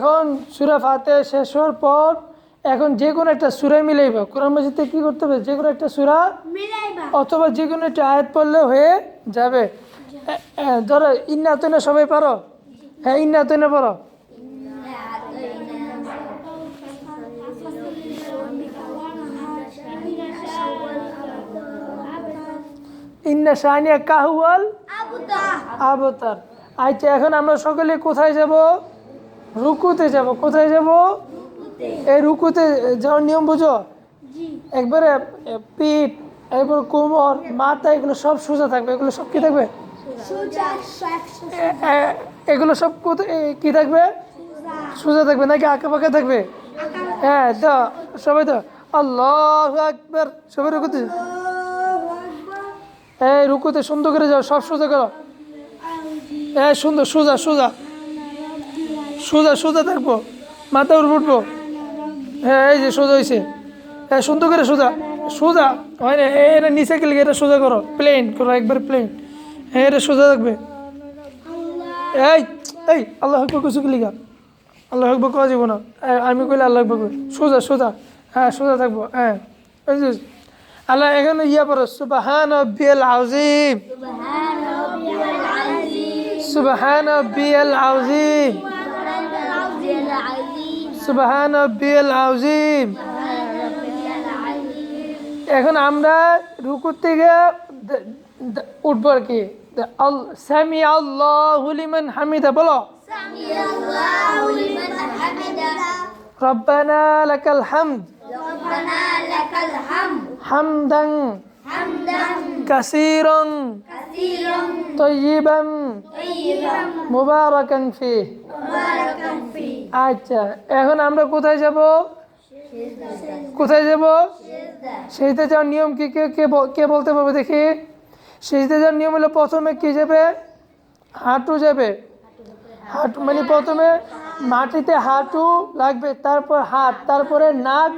এখন সুরা ফাতে শেষ হওয়ার পর এখন যে কোনো একটা সুরা মিলাইবা। কোরআন মাজিদে কি করতে হবে? যে কোনো একটা সুরা অথবা যে কোনো একটা আয়াত পড়লে হয়ে যাবে। ধরো ইন্না তৈনা সবাই পারো? হ্যাঁ ইন্না তৈনা পারো ইন্না শাহানিয়া কাহুয়াল আবুতা আবতার। আচ্ছা এখন আমরা সকলে কোথায় যাব? রুকুতে যাব। কোথায় যাব? এই রুকুতে যাওয়ার নিয়ম বুঝো? একবারে পিঠ এরপর কোমর মাথা এগুলো সব সোজা থাকবে। এগুলো সব কি থাকবে? এগুলো সব কি থাকবে? সোজা। থাকবে নাকি আঁকা পাকা থাকবে হ্যাঁ তো সবাই তো আল্লাহ একবার সবাই রুকুতে এই রুকুতে সুন্দর করে যাও সব সোজা করো। হ্যাঁ সুন্দর সোজা সোজা। সোজা সোজা থাকব। মাথা উপর উঠবো। হ্যাঁ এই যে সোজা হয়েছে হ্যাঁ সুন্দর করে সোজা। সোজা? হয় না এটা নিচে গেলে এটা সোজা করো। প্লেন করো একবার প্লেন হ্যাঁ এটা সোজা থাকবে। এই এই আল্লাহ হকবর কিছু কি লিখা আল্লাহ হকবর করা যাব না। আমি কইলে আল্লাহ হকবর কই। সোজা সোজা। হ্যাঁ সোজা থাকব। হ্যাঁ এই যে আল্লাহ এখানে ইয়া পড়ো সুবাহান বিয়াল আজিম সুবাহান বিয়াল আজিম সুবাহান বিয়াল আজিম এখন আমরা রুকুর থেকে দ- দ- উঠবো আর কি দ- আল- সামি আল্লাহ লিমান হামিদা বলো রব্বানা লাকাল হামদ ربنا لك الحمد হামদান حمدا কাসীরান كثيرا তয়্যিবান طيبا মুবারাকান ফি مباركا فيه আচ্ছা এখন আমরা কোথায় যাব? কোথায় যাব? সেইতে যাওয়ার নিয়ম কি? কে কে বলতে পারবে দেখি? সেইতে যাওয়ার নিয়ম হলো প্রথমে কি যাবে? হাঁটু যাবে। হাঁটু মানে প্রথমে মাটিতে হাঁটু লাগবে, তারপর হাত, তারপরে নাক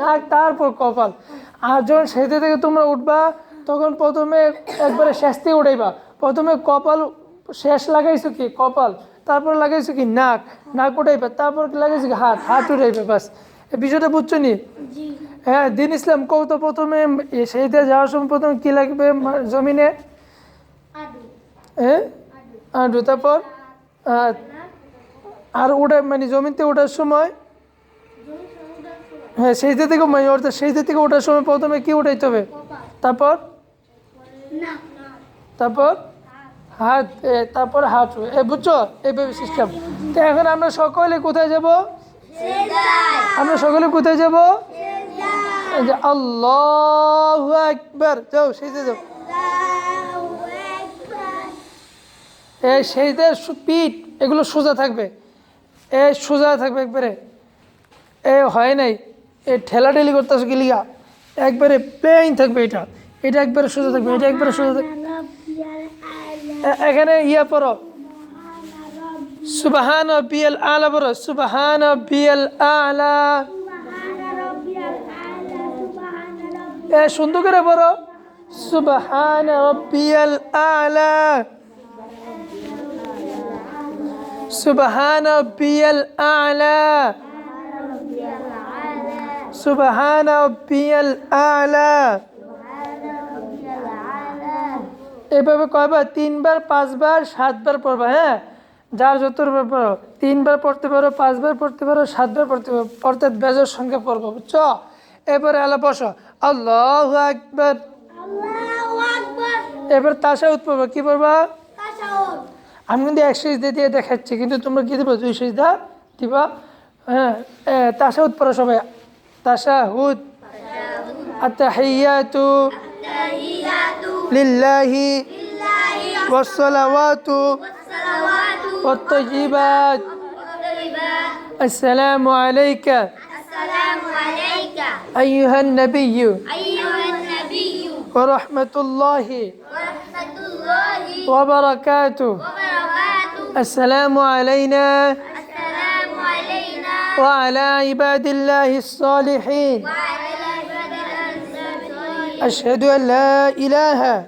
নাক, তারপর কপাল। আর যখন সেতে থেকে তোমরা উঠবা, তখন প্রথমে একবারে শেষ থেকে উঠাইবা। প্রথমে কপাল শেষ লাগাইছো কি? কপাল। তারপর লাগাইছো কি নাক? নাক উঠাইবা তারপর লাগাইছো কি হাত? হাত উঠাইবে বাস। এই বিষয়টা বুঝছ নি? হ্যাঁ দিন ইসলাম কৌ তো প্রথমে সেইতে যাওয়ার সময় প্রথমে কি লাগবে জমিনে? হ্যাঁ আর তারপর? আর ওটা মানে জমিতে ওঠার সময়? হ্যাঁ সেইতে থেকে মানে অর্থাৎ সেইতে থেকে ওঠার সময় প্রথমে কি উঠাইতে হবে? তারপর? তারপর? হাত এ, তারপর হাত এ বুঝছ? এইভাবে সিস্টেম তো এখন আমরা সকলে কোথায় যাব? আমরা সকলে কোথায় যাব? যে আল্লাহ একবার যাও সেইতে যাও। এই সেইদের সু- পিঠ এগুলো সোজা থাকবে। এ সোজা থাকবে একবারে। এ হয় নাই। এ ঠেলা ঠেলাঠেলি করতেছে গিলিয়া একবারে প্লেন থাকবে এটা। এটা একবারে সোজা থাকবে এটা একবারে সোজা থাকবে এ- এখানে ইয়ে পড়ো। সুবাহান বিএল আলা পড়ো। সুবাহান বিএল আলা। এ, সুন্দর করে পড়ো। সুবাহান রব্বিয়াল আলা। সুবাহান রব্বিয়াল আলা। সুবাহান রব্বিয়াল আলা। এভাবে কয়বার? তিনবার পাঁচবার সাতবার পড়বা হ্যাঁ? যার যতবার পড়ো। তিনবার পড়তে পারো পাঁচবার পড়তে পারো সাতবার পড়তে পারো পড়তে বেজর সঙ্গে পড়ব বুঝছ? এরপরে আলা বসো। আল্লাহ একবার এবার তাসা পড়বা কি পড়বা? আমি কিন্তু এক সিজদা দিয়ে দেখাচ্ছি কিন্তু তোমরা কি দেবো? দুই সিজদা দিবা? হ্যাঁ তাশাহুদ পড়ো সবাই। তাশাহুদ আত্তাহিয়াতু لله والصلوات والطيبات. السلام عليك السلام عليك أيها النبي أيها النبي ورحمة الله ورحمة الله وبركاته وبركاته. السلام علينا السلام علينا وعلى عباد الله الصالحين. وعلى أشهد أن لا إله